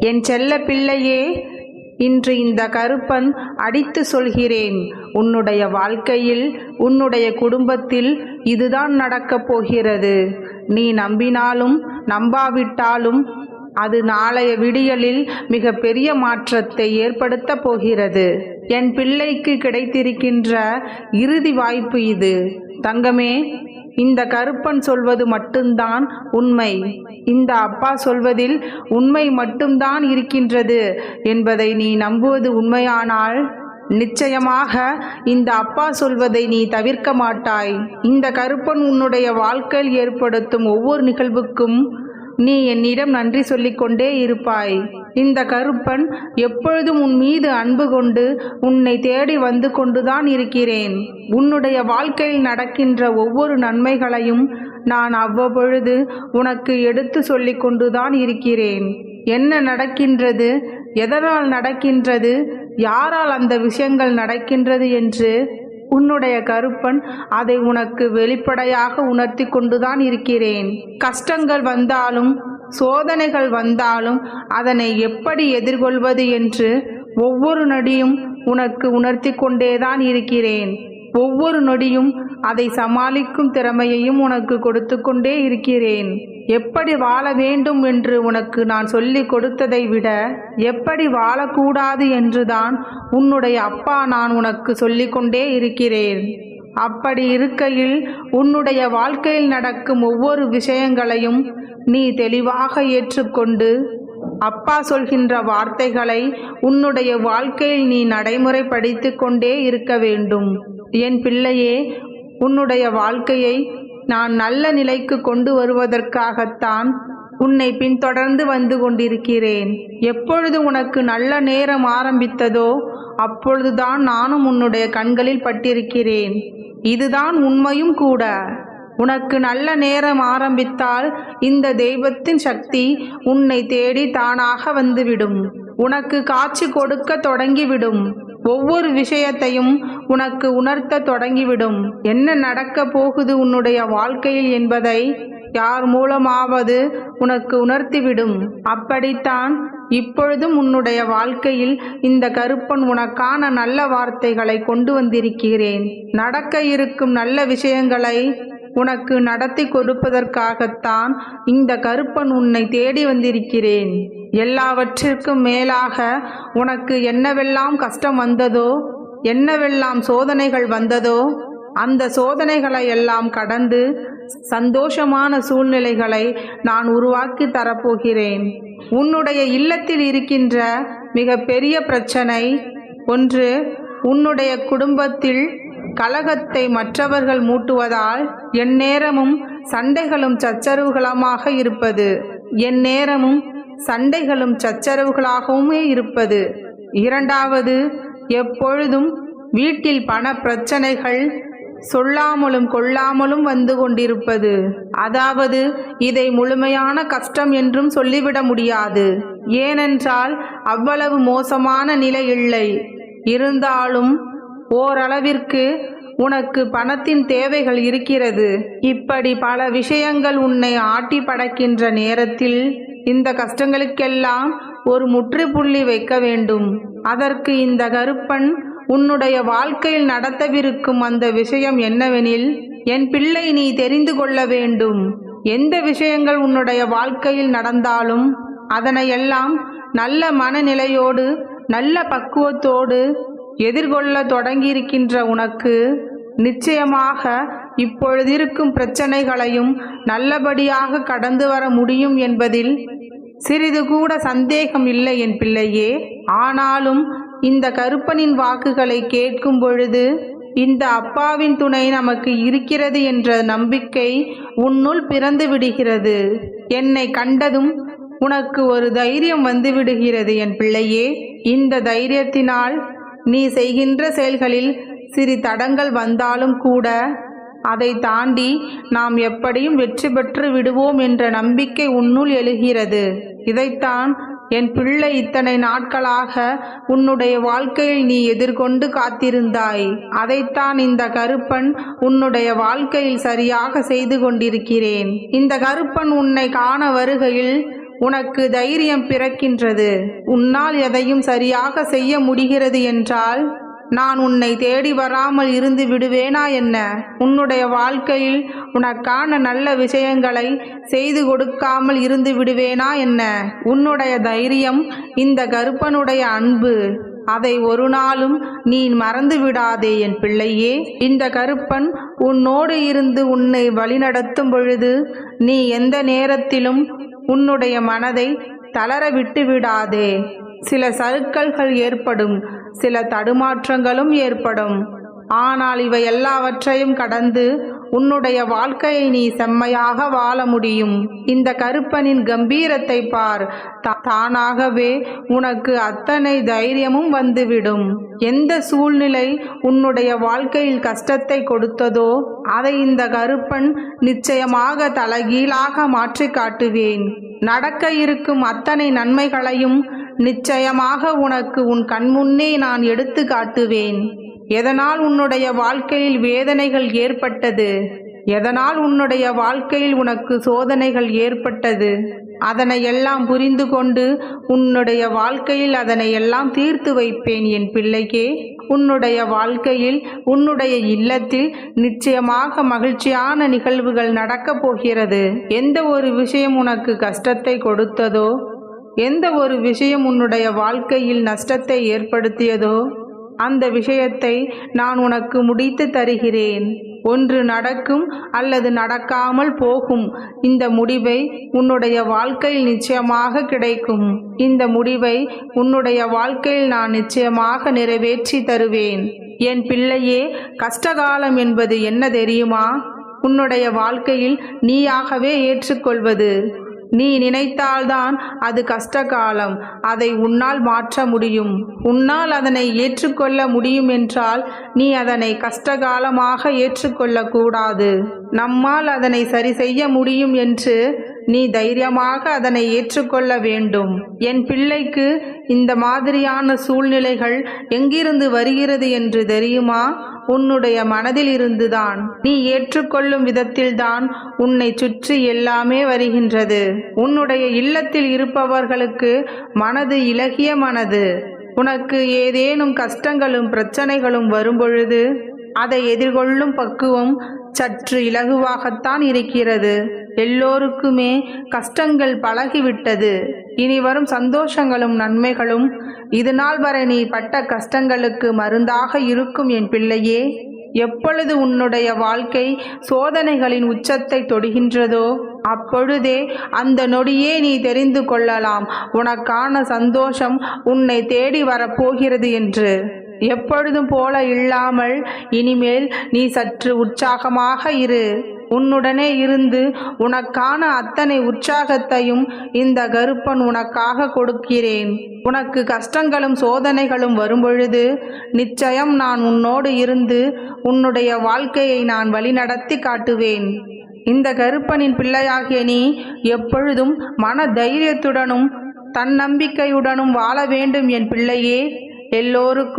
என் செல்ல பிள்ளையே இன்று இந்த கருப்பன் அடித்து சொல்கிறேன். உன்னுடைய வாழ்க்கையில் உன்னுடைய குடும்பத்தில் இதுதான் நடக்கப் போகிறது. நீ நம்பினாலும் நம்பாவிட்டாலும் அது நாளைய விடியலில் மிக பெரிய மாற்றத்தை ஏற்படுத்த போகிறது. என் பிள்ளைக்கு கிடைத்திருக்கின்ற இறுதி வாய்ப்பு இது. தங்கமே இந்த கருப்பன் சொல்வது மட்டும்தான் உண்மை. இந்த அப்பா சொல்வதில் உண்மை மட்டும்தான் இருக்கின்றது என்பதை நீ நம்புவது உண்மையானால் நிச்சயமாக இந்த அப்பா சொல்வதை நீ தவிர்க்க மாட்டாய். இந்த கருப்பன் உன்னுடைய வாழ்க்கையில் ஏற்படுத்தும் ஒவ்வொரு நிகழ்வுக்கும் நீ என்னிடம் நன்றி சொல்லிக்கொண்டே இருப்பாய். இந்த கருப்பன் எப்பொழுதும் உன் மீது அன்பு கொண்டு உன்னை தேடி வந்து கொண்டுதான் இருக்கிறேன். உன்னுடைய வாழ்க்கையில் நடக்கின்ற ஒவ்வொரு நன்மைகளையும் நான் அவ்வப்பொழுது உனக்கு எடுத்து சொல்லிக் கொண்டுதான் இருக்கிறேன். என்ன நடக்கின்றது? எதனால் நடக்கின்றது? யாரால் அந்த விஷயங்கள் நடக்கின்றது என்று உன்னுடைய கருப்பன் அதை உனக்கு வெளிப்படையாக உணர்த்தி கொண்டுதான் இருக்கிறேன். கஷ்டங்கள் வந்தாலும் சோதனைகள் வந்தாலும் அதனை எப்படி எதிர்கொள்வது என்று ஒவ்வொரு நடியும் உனக்கு உணர்த்தி கொண்டேதான் இருக்கிறேன். ஒவ்வொரு நொடியும் அதை சமாளிக்கும் திறமையையும் உனக்கு கொடுத்து கொண்டே இருக்கிறேன். எப்படி வாழ வேண்டும் என்று உனக்கு நான் சொல்லி கொடுத்ததை விட எப்படி வாழக்கூடாது என்றுதான் உன்னுடைய அப்பா நான் உனக்கு சொல்லிக்கொண்டே இருக்கிறேன். அப்படி இருக்கையில் உன்னுடைய வாழ்க்கையில் நடக்கும் ஒவ்வொரு விஷயங்களையும் நீ தெளிவாக ஏற்றுக்கொண்டு அப்பா சொல்கின்ற வார்த்தைகளை உன்னுடைய வாழ்க்கையில் நீ நடைமுறைப்படுத்தி கொண்டே இருக்க வேண்டும். என் பிள்ளையே உன்னுடைய வாழ்க்கையை நான் நல்ல நிலைக்கு கொண்டு வருவதற்காகத்தான் உன்னை பின்தொடர்ந்து வந்து கொண்டிருக்கிறேன். எப்பொழுது உனக்கு நல்ல நேரம் ஆரம்பித்ததோ அப்பொழுதுதான் நானும் உன்னுடைய கண்களில் பட்டிருக்கிறேன். இதுதான் உண்மையும் கூட. உனக்கு நல்ல நேரம் ஆரம்பித்தால் இந்த தெய்வத்தின் சக்தி உன்னை தேடி தானாக வந்துவிடும். உனக்கு காட்சி கொடுக்க தொடங்கிவிடும். ஒவ்வொரு விஷயத்தையும் உனக்கு உணர்த்த தொடங்கிவிடும். என்ன நடக்க போகுது உன்னுடைய வாழ்க்கையில் என்பதை யார் மூலமாவது உனக்கு உணர்த்திவிடும். அப்படித்தான் இப்பொழுதும் உன்னுடைய வாழ்க்கையில் இந்த கருப்பன் உனக்கான நல்ல வார்த்தைகளை கொண்டு வந்திருக்கிறேன். நடக்க இருக்கும் நல்ல விஷயங்களை உனக்கு நடத்தி கொடுப்பதற்காகத்தான் இந்த கருப்பன் உன்னை தேடி வந்திருக்கிறேன். எல்லாவற்றிற்கும் மேலாக உனக்கு என்னவெல்லாம் கஷ்டம் வந்ததோ என்னவெல்லாம் சோதனைகள் வந்ததோ அந்த சோதனைகளை எல்லாம் கடந்து சந்தோஷமான சூழ்நிலைகளை நான் உருவாக்கி தரப்போகிறேன். உன்னுடைய இல்லத்தில் இருக்கின்ற மிக பெரிய பிரச்சனை ஒன்று உன்னுடைய குடும்பத்தில் கலகத்தை மற்றவர்கள் மூட்டுவதால் எந்நேரமும் சண்டைகளும் சச்சரவுகளுமாக இருப்பது. எந்நேரமும் சண்டைகளும் சச்சரவுகளாகவுமே இருப்பது. இரண்டாவது எப்பொழுதும் வீட்டில் பண பிரச்சனைகள் சொல்லாமலும் கொள்ளாமலும் வந்து கொண்டிருப்பது. அதாவது இதை முழுமையான கஷ்டம் என்றும் சொல்லிவிட முடியாது. ஏனென்றால் அவ்வளவு மோசமான நிலை இல்லை. இருந்தாலும் ஓரளவிற்கு உனக்கு பணத்தின் தேவைகள் இருக்கிறது. இப்படி பல விஷயங்கள் உன்னை ஆட்டி படைக்கின்ற நேரத்தில் இந்த கஷ்டங்களுக்கெல்லாம் ஒரு முற்றுப்புள்ளி வைக்க வேண்டும். அதற்கு இந்த கருப்பன் உன்னுடைய வாழ்க்கையில் நடத்தவிருக்கும் அந்த விஷயம் என்னவெனில் என் பிள்ளை நீ தெரிந்து கொள்ள வேண்டும். எந்த விஷயங்கள் உன்னுடைய வாழ்க்கையில் நடந்தாலும் அதனையெல்லாம் நல்ல மனநிலையோடு நல்ல பக்குவத்தோடு எதிர்கொள்ள தொடங்கியிருக்கின்ற உனக்கு நிச்சயமாக இப்பொழுதிருக்கும் பிரச்சனைகளையும் நல்லபடியாக கடந்து வர முடியும் என்பதில் சிறிது கூட சந்தேகம் இல்லை என் பிள்ளையே. ஆனாலும் இந்த கருப்பனின் வாக்குகளை கேட்கும் பொழுது இந்த அப்பாவின் துணை நமக்கு இருக்கிறது என்ற நம்பிக்கை உன்னுள் பிறந்து விடுகிறது. என்னை கண்டதும் உனக்கு ஒரு தைரியம் வந்து விடுகிறது என் பிள்ளையே. இந்த தைரியத்தினால் நீ செய்கின்ற செயல்களில் சிறு தடங்கள் வந்தாலும் கூட அதை தாண்டி நாம் எப்படியும் வெற்றி பெற்று விடுவோம் என்ற நம்பிக்கை உன்னுள் எழுகிறது. இதைத்தான் என் பிள்ளை இத்தனை நாட்களாக உன்னுடைய வாழ்க்கையில் நீ எதிர்கொண்டு காத்திருந்தாய். அதைத்தான் இந்த கருப்பன் உன்னுடைய வாழ்க்கையில் சரியாக செய்து கொண்டிருக்கிறேன். இந்த கருப்பன் உன்னை காண வருகையில் உனக்கு தைரியம் பிறக்கின்றது. உன்னால் எதையும் சரியாக செய்ய முடிகிறது என்றால் நான் உன்னை தேடி வராமல் இருந்து விடுவேனா என்ன? உன்னுடைய வாழ்க்கையில் உனக்கான நல்ல விஷயங்களை செய்து கொடுக்காமல் இருந்து விடுவேனா என்ன? உன்னுடைய தைரியம் இந்த கருப்பனுடைய அன்பு. அதை ஒரு நாளும் நீ மறந்து விடாதே என் பிள்ளையே. இந்த கருப்பன் உன்னோடு இருந்து உன்னை வழிநடத்தும் பொழுது நீ எந்த நேரத்திலும் உன்னுடைய மனதை தளர விட்டு விடாதே சில சறுக்கல்கள் ஏற்படும் சில தடுமாற்றங்களும் ஏற்படும். ஆனால் இவை எல்லாவற்றையும் கடந்து உன்னுடைய வாழ்க்கையை நீ செம்மையாக வாழ முடியும். இந்த கருப்பனின் கம்பீரத்தை பார். தானாகவே உனக்கு அத்தனை தைரியமும் வந்துவிடும். எந்த சூழ்நிலை உன்னுடைய வாழ்க்கையில் கஷ்டத்தை கொடுத்ததோ அதை இந்த கருப்பன் நிச்சயமாக தலைகீழாக மாற்றி காட்டுவேன். நடக்க இருக்கும் அத்தனை நன்மைகளையும் நிச்சயமாக உனக்கு உன் கண்முன்னே நான் எடுத்து காட்டுவேன். எதனால் உன்னுடைய வாழ்க்கையில் வேதனைகள் ஏற்பட்டது? எதனால் உன்னுடைய வாழ்க்கையில் உனக்கு சோதனைகள் ஏற்பட்டது? அதனை எல்லாம் புரிந்து கொண்டு உன்னுடைய வாழ்க்கையில் அதனை எல்லாம் தீர்த்து வைப்பேன் என் பிள்ளைக்கே உன்னுடைய வாழ்க்கையில் உன்னுடைய இல்லத்தில் நிச்சயமாக மகிழ்ச்சியான நிகழ்வுகள் நடக்கப் போகிறது. எந்த ஒரு விஷயம் உனக்கு கஷ்டத்தை கொடுத்ததோ? எந்த ஒரு விஷயம் உன்னுடைய வாழ்க்கையில் நஷ்டத்தை ஏற்படுத்தியதோ? அந்த விஷயத்தை நான் உனக்கு முடித்து தருகிறேன். ஒன்று நடக்கும் அல்லது நடக்காமல் போகும். இந்த முடிவை உன்னுடைய வாழ்க்கையில் நிச்சயமாக கிடைக்கும். இந்த முடிவை உன்னுடைய வாழ்க்கையில் நான் நிச்சயமாக நிறைவேற்றி தருவேன். என் பிள்ளையே கஷ்டகாலம் என்பது என்ன தெரியுமா? உன்னுடைய வாழ்க்கையில் நீயாகவே ஏற்றுக்கொள்வது. நீ நினைத்தால்தான் அது கஷ்டகாலம். அதை உன்னால் மாற்ற முடியும். உன்னால் அதனை ஏற்றுக்கொள்ள முடியும் என்றால் நீ அதனை கஷ்டகாலமாக ஏற்றுக்கொள்ளக்கூடாது. நம்மால் அதனை சரி செய்ய முடியும் என்று நீ தைரியமாக அதனை ஏற்றுக்கொள்ள வேண்டும். என் பிள்ளைக்கு இந்த மாதிரியான சூழ்நிலைகள் எங்கிருந்து வருகிறது என்று தெரியுமா? உன்னுடைய மனதில் இருந்துதான். நீ ஏற்றுக்கொள்ளும் விதத்தில்தான் உன்னை சுற்றி எல்லாமே வருகின்றது. உன்னுடைய இல்லத்தில் இருப்பவர்களுக்கு மனது இலகிய மனது. உனக்கு ஏதேனும் கஷ்டங்களும் பிரச்சனைகளும் வரும்பொழுது அதை எதிர்கொள்ளும் பக்குவம் சற்று இலகுவாகத்தான் இருக்கிறது. எல்லோருக்குமே கஷ்டங்கள் பழகிவிட்டது. இனி வரும் சந்தோஷங்களும் நன்மைகளும் இது நாள் வரை நீ பட்ட கஷ்டங்களுக்கு மருந்தாக இருக்கும் என் பிள்ளையே. எப்பொழுது உன்னுடைய வாழ்க்கை சோதனைகளின் உச்சத்தை தொடுகின்றதோ அப்பொழுதே அந்த நொடியே நீ தெரிந்து கொள்ளலாம். உனக்கான சந்தோஷம் உன்னை தேடி வரப்போகிறது என்று. எப்பொழுதும் போல இல்லாமல் இனிமேல் நீ சற்று உற்சாகமாக இரு. உன்னுடனே இருந்து உனக்கான அத்தனை உற்சாகத்தையும் இந்த கருப்பன் உனக்காக கொடுக்கிறேன். உனக்கு கஷ்டங்களும் சோதனைகளும் வரும்பொழுது நிச்சயம் நான் உன்னோடு இருந்து உன்னுடைய வாழ்க்கையை நான் வழிநடத்தி காட்டுவேன். இந்த கருப்பனின் பிள்ளையாகிய நீ எப்பொழுதும் மன தைரியத்துடனும் தன்னம்பிக்கையுடனும் வாழ வேண்டும் என் பிள்ளையே. எல்லோருக்கும்